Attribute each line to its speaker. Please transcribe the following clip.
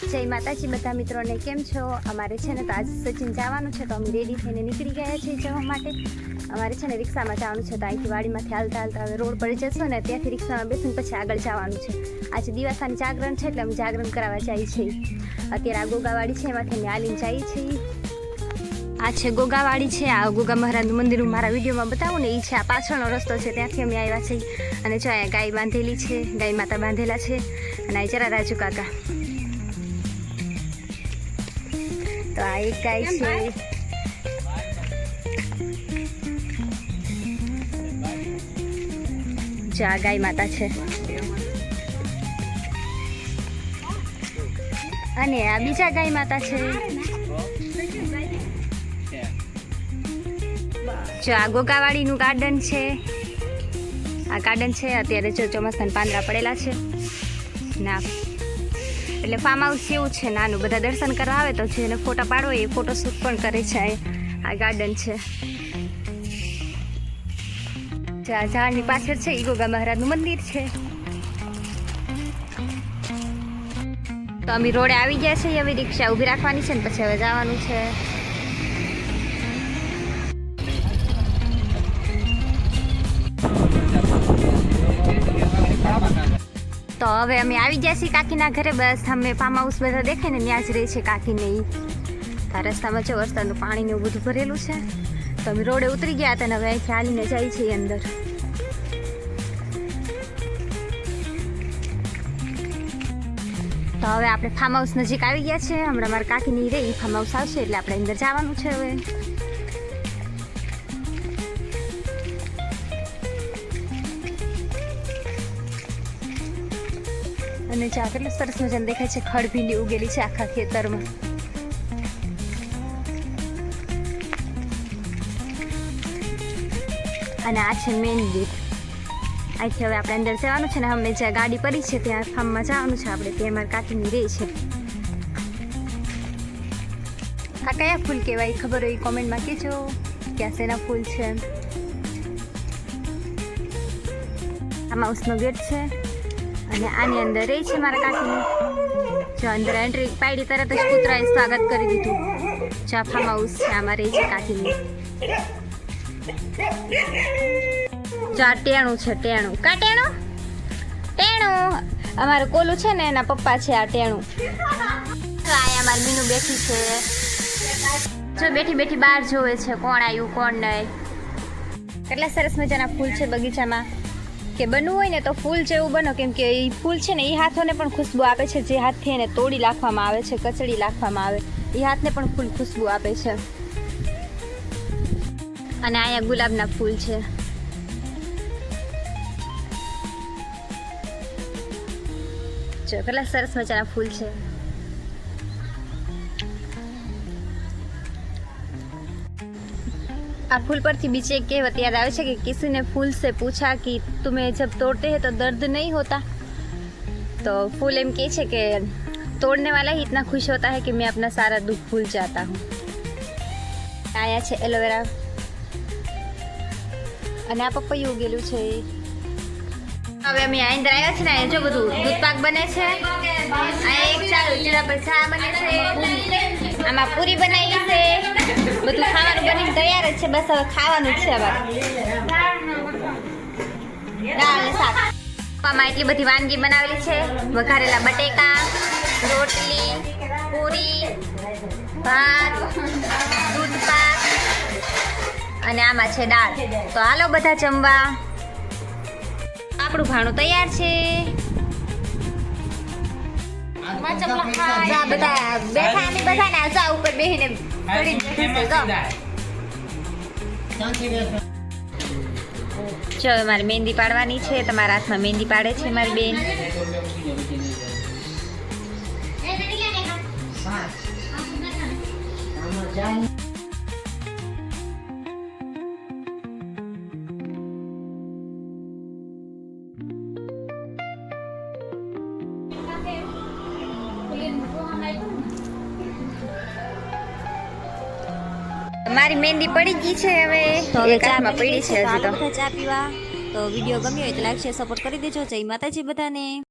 Speaker 1: જય માતાજી બધા મિત્રોને કેમ છો? અમારે છે ને તો આજે સચિન જવાનું છે તો અમે રેડી થઈને નીકળી ગયા છીએ જવા માટે. અમારે છે ને રિક્ષામાં જવાનું છે તો અહીંથી વાડીમાંથી હાલતા હાલતા હવે રોડ પર જશો ને ત્યાંથી રિક્ષામાં બેસીને પછી આગળ જવાનું છે. આજે દિવાસાની જાગરણ છે એટલે અમે જાગરણ કરાવવા જઈએ છીએ અત્યારે આ ગોગાવાડી છે, એમાંથી અમે હાલીને જઈએ છીએ. આ છે ગોગાવાડી છે, આ ગોગા મહારાજનું મંદિર હું મારા વિડીયોમાં બતાવું ને એ છે આ પાછળનો રસ્તો છે, ત્યાંથી અમે આવ્યા છીએ. અને જો અહીંયા ગાય બાંધેલી છે, ગાય માતા બાંધેલા છે. અને આ જરા રાજુ કાકા. તો આ એક ગાય છે? જો આ ગાય માતા છે. અને આ બીજા ગાય માતા છે. જો આ ગોગાવાડીનું ગાર્ડન છે. આ ગાર્ડન છે અત્યારે જો ચોમાસાના પાંદડા પડેલા છે. ના. એટલે ફાર્મ હાઉસ જેવું છે, નાનું. બધા દર્શન કરવા આવે તો જેને ફોટા પાડો એ ફોટો શૂટ પણ કરે છે આ- ગાર્ડન છે. ઝાડની પાછળ છે ઈગોગા ગોગા મહારાજનું મંદિર છે. તો અમે રોડે આવી ગયા છે હવે રિક્ષા ઊભી રાખવાની છે ને પછી હવે જવાનું છે. તો હવે અમે આવી ગયા છીએ કાકીના ઘરે. બસ, અમે ફાર્મ હાઉસ બધા દેખાય ને, ત્યાં જ રહે છે કાકીને એ રસ્તામાં છે વરસાદનું પાણી ને એવું બધું ભરેલું છે. તો અમે રોડે ઉતરી ગયા હતા ને હવે અહીંથી જાય છીએ અંદર. તો હવે આપણે ફાર્મ હાઉસ નજીક આવી ગયા છે હમણાં મારા કાકીની રહી ફાર્મ હાઉસ આવશે એટલે આપણે અંદર જવાનું છે હવે. અને ચા કેટલું સરસ મજાનું દેખાય છે. ખડ ભીંડી ઉગેલી છે આખા ખેતરમાં. અને આ છે મેઇન ગેટ અહીંથી હવે આપણે અંદર જવાનું છે ને અમે જ્યાં ગાડી પડી છે ત્યાં ફાર્મમાં જવાનું છે. આપણે ત્યાં અમારે કાકીની રહે છે. આ કયા ફૂલ કહેવાય? ખબર હોય કોમેન્ટમાં કહેજો. ક્યાં શેના ફૂલ છે? આ માઉસનો ગેટ છે. અને આની અંદર રહી છે મારા કાકીની. જો અંદર એન્ટ્રી પાડી તરત જ કૂતરાએ સ્વાગત કરી દીધું. જો માઉસ છે, આમાં રહી છે કાકીની. આ ટેણું છે, ટેણું. કા ટેણું? ટેણું. અમારું કોલું છે ને, એના પપ્પા છે આ ટેણું. અહીંયા મારી મીનું બેઠી છે. જો બેઠી બેઠી બહાર જોવે છે કોણ આવ્યું કોણ નહીં કેટલા સરસ મજાના ફૂલ છે બગીચામાં. કે બનવું હોય ને તો ફૂલ જેવું બનો, કેમ કે એ ફૂલ છે ને એ હાથોને પણ ખુશ્બુ આપે છે. જે હાથથી એને તોડી નાખવામાં આવે છે, કચડી નાખવામાં આવે એ હાથને પણ ફૂલ ખુશ્બુ આપે છે. અને અહીંયા ગુલાબના ફૂલ છે. જો, કેટલા સરસ મજાના ફૂલ છે. આ ફૂલ પરથી બીજી એક કહેવત યાદ આવે છે કે કિસીને ફૂલ સે પૂછા કે તમે જબ તોડતે હે તો દર્દ નહીં હોતા? તો ફૂલ એમ કહે છે કે તોડને વાલા હી ઇતના ખુશ હોતા હે કે મેં આપના સારા દુઃખ ભૂલ જાતા હું. આયા છે એલોવેરા અને આ પપૈયું ઉગેલું છે. હવે અમે આઈંદર આવ્યા છે ને, અહીંયા જો બધું દૂધ પાક બને છે. આ એક ચાલુ ચીરા પર ચા બને છે. આમાં પૂરી બનાવી બધું ખાવાનું બની તૈયાર જ છે બસ હવે ખાવાનું જ છે હવે. દાળ ને શાક. પપ્પામાં એટલી બધી વાનગી બનાવેલી છે. વઘારેલા બટેકા રોટલી પૂરી ભાત દૂધપાક અને આમાં છે દાળ. તો હાલો બધા જમવા. આપણું ભાણું તૈયાર છે. બધા બેઠા બેહીને જો મારે મહેંદી પાડવાની છે તમારા હાથમાં મહેંદી પાડે છે મારી બેન. મારી મહેંદી પડી ગઈ છે હવે. એક
Speaker 2: ચા
Speaker 1: હાથમાં
Speaker 2: પડી
Speaker 1: છે હજી તો.
Speaker 2: ચા પીવા. તો વીડિયો ગમ્યો હોય તો લાઈક શેર સપોર્ટ કરી દેજો. જય માતાજી બધાને.